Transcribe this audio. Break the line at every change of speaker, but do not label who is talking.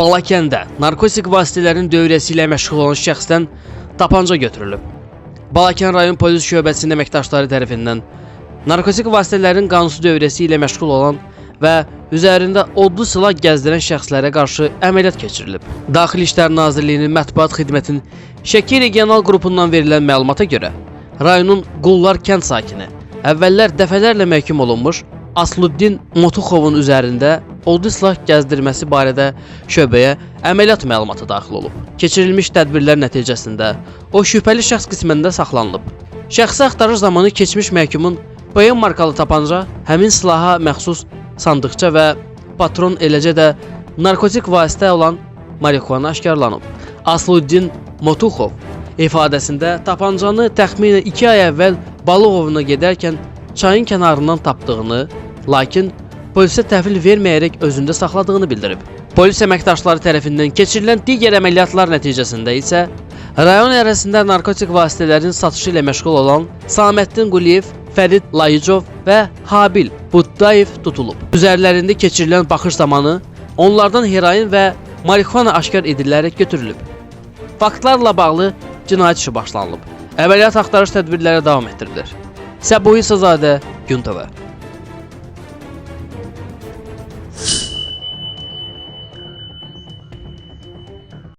Balakəndə narkotik vasitələrin dövrəsi ilə məşğul olan şəxsdən tapanca götürülüb. Balakən rayon polis şöbəsinin əməkdaşları tərəfindən narkotik vasitələrin qanunsuz dövrəsi ilə məşğul olan və üzərində odlu silah gəzdirən şəxslərə qarşı əməliyyat keçirilib. Daxili İşlər Nazirliyinin mətbuat xidmətinin Şəki regional qrupundan verilən məlumata görə rayonun Qullar kənd sakini əvvəllər dəfələrlə məhkum olunmuş Asluddin Motuxovun üzərində odlu silah gəzdirməsi barədə şöbəyə əməliyyat məlumatı daxil olub. Keçirilmiş tədbirlər nəticəsində o şübhəli şəxs qismində saxlanılıb. Şəxsi axtarış zamanı keçmiş məhkumun BM markalı tapanca, həmin silaha məxsus sandıqça və patron eləcə də narkotik vasitə olan marixuana aşkarlanıb. Asluddin Motuxov ifadəsində tapancanı təxminən 2 ay əvvəl Balığovuna gedərkən çayın kənarından tapdığını, lakin polisə təhvil verməyərək özündə saxladığını bildirib. Polis əməkdaşları tərəfindən keçirilən digər əməliyyatlar nəticəsində isə rayon ərazisində narkotik vasitələrin satışı ilə məşğul olan Saməddin Quliyev, Fərid Layıcov və Habil Buddayev tutulub. Üzərlərində keçirilən baxış zamanı onlardan heroin və marixuana aşkar edilərək götürülüb. Faktlarla bağlı cinayət işi başlanılıb. Əməliyyat axtarış tədbirləri davam etdirilir. Səbuhi Sazadə, Gün TV.